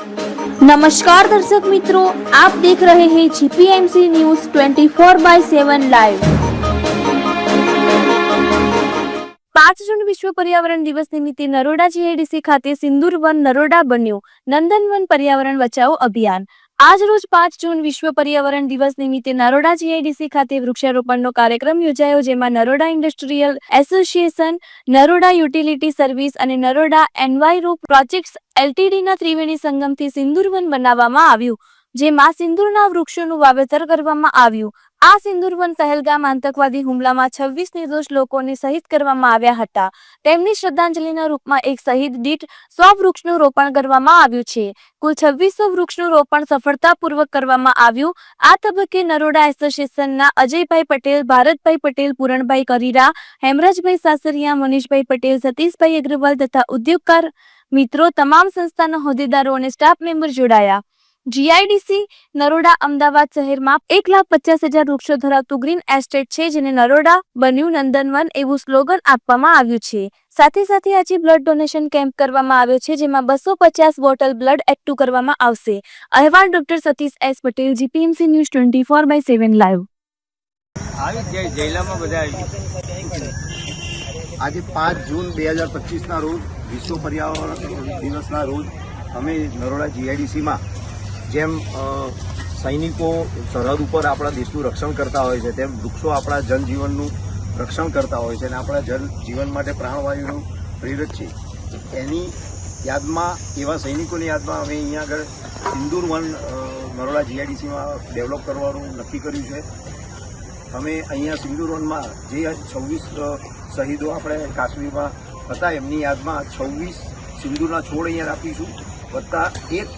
નમસ્કાર દર્શક મિત્રો, આપ દેખ રહે હે જીપીએમસી ન્યૂઝ 24 બાય 7 લાઈવ પાંચ જૂન વિશ્વ પર્યાવરણ દિવસ નિમિત્તે નરોડા જીએડીસી ખાતે સિંદૂર વન નરોડા બન્યું. નંદન વન પર્યાવરણ બચાવ અભિયાન. આજ રોજ પાંચ જૂન વિશ્વ પર્યાવરણ દિવસ નિમિત્તે નરોડા જીઆઈડીસી ખાતે વૃક્ષારોપણનો કાર્યક્રમ યોજાયો, જેમાં Naroda industrial association, Naroda utility service અને નરોડા એન્વાયરો પ્રોજેક્ટ્સ એલટીડીના ત્રિવેણી સંગમથી સિંદુરવન બનાવવામાં આવ્યું, જેમાં સિંદૂરના વૃક્ષોનું વાવેતર કરવામાં આવ્યું. આ સિંદુરવન પહેલગામ આતંકવાદી હુમલામાં છવ્વીસ નિર્દોષ લોકોને શહીદ કરવામાં આવ્યા હતા. તેમની શ્રદ્ધાંજલિના રૂપમાં એક શહીદ દીઠ સો વૃક્ષનું રોપણ કરવામાં આવ્યું છે. કુલ છવ્વીસો વૃક્ષનું રોપણ સફળતાપૂર્વક કરવામાં આવ્યું. આ તબક્કે નરોડા એસોસિએશનના અજયભાઈ પટેલ, ભારતભાઈ પટેલ, પૂરણભાઈ કરીરા, હેમરાજભાઈ સાસરિયા, મનીષભાઈ પટેલ, સતીશભાઈ અગ્રવાલ તથા ઉદ્યોગકાર મિત્રો, તમામ સંસ્થાના હોદ્દેદારો અને સ્ટાફ મેમ્બર જોડાયા. જીઆઈડીસી નરોડા અમદાવાદ શહેરમાં એક લાખ પચાસ હજાર વૃક્ષો ધરાવતું ગ્રીન એસ્ટેટ છે જેને નરોડા બન્યું નંદનવન એવું સ્લોગન આપવામાં આવ્યું છે. સાથે સાથે આજે બ્લડ ડોનેશન કેમ્પ કરવામાં આવ્યો છે જેમાં બસો પચાસ બોટલ બ્લડ એકઠું કરવામાં આવશે. અહેવાલ doctor Satish S Patel, GPMC news twenty four by seven live. આજે પાંચ જૂન બે હજાર પચીસના રોજ વિશ્વ પર્યાવરણ દિવસના રોજ અમે નરોડા જીઆઈડીસીમાં જેમ સૈનિકો સરહદ ઉપર આપણા દેશનું રક્ષણ કરતા હોય છે, તેમ વૃક્ષો આપણા જનજીવનનું રક્ષણ કરતા હોય છે અને આપણા જનજીવન માટે પ્રાણવાયુનું પ્રેરક છે. એની યાદમાં, એવા સૈનિકોની યાદમાં અમે અહીંયા આગળ સિંદૂર વન નરોડા જીઆઈડીસીમાં ડેવલપ કરવાનું નક્કી કર્યું છે. અમે અહીંયા સિંદુરવનમાં જે છવ્વીસ શહીદો આપણે કાશ્મીરમાં હતા, એમની યાદમાં છવ્વીસ સિંદૂરના છોડ અહીંયા રાખીશું. વત્તા એક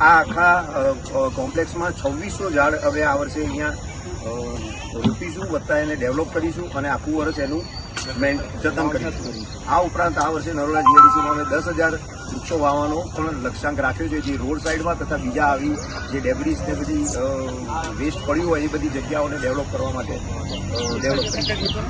આ આખા કોમ્પ્લેક્સમાં છવ્વીસો ઝાડ હવે આ વર્ષે અહીંયા રોપીશું વત્તા એને ડેવલપ કરીશું અને આખું વર્ષ એનું જતન કરીશું. આ ઉપરાંત આ વર્ષે નરોડા જીએડીસીમાં અમે દસ હજાર વૃક્ષો વાવવાનો પણ લક્ષ્યાંક રાખ્યો છે. જે રોડ સાઈડમાં તથા બીજા આવી જે ડેબ્રીસ ને બધી વેસ્ટ પડ્યું હોય એ બધી જગ્યાઓને ડેવલપ કરવા માટે ડેવલપ કરીશું.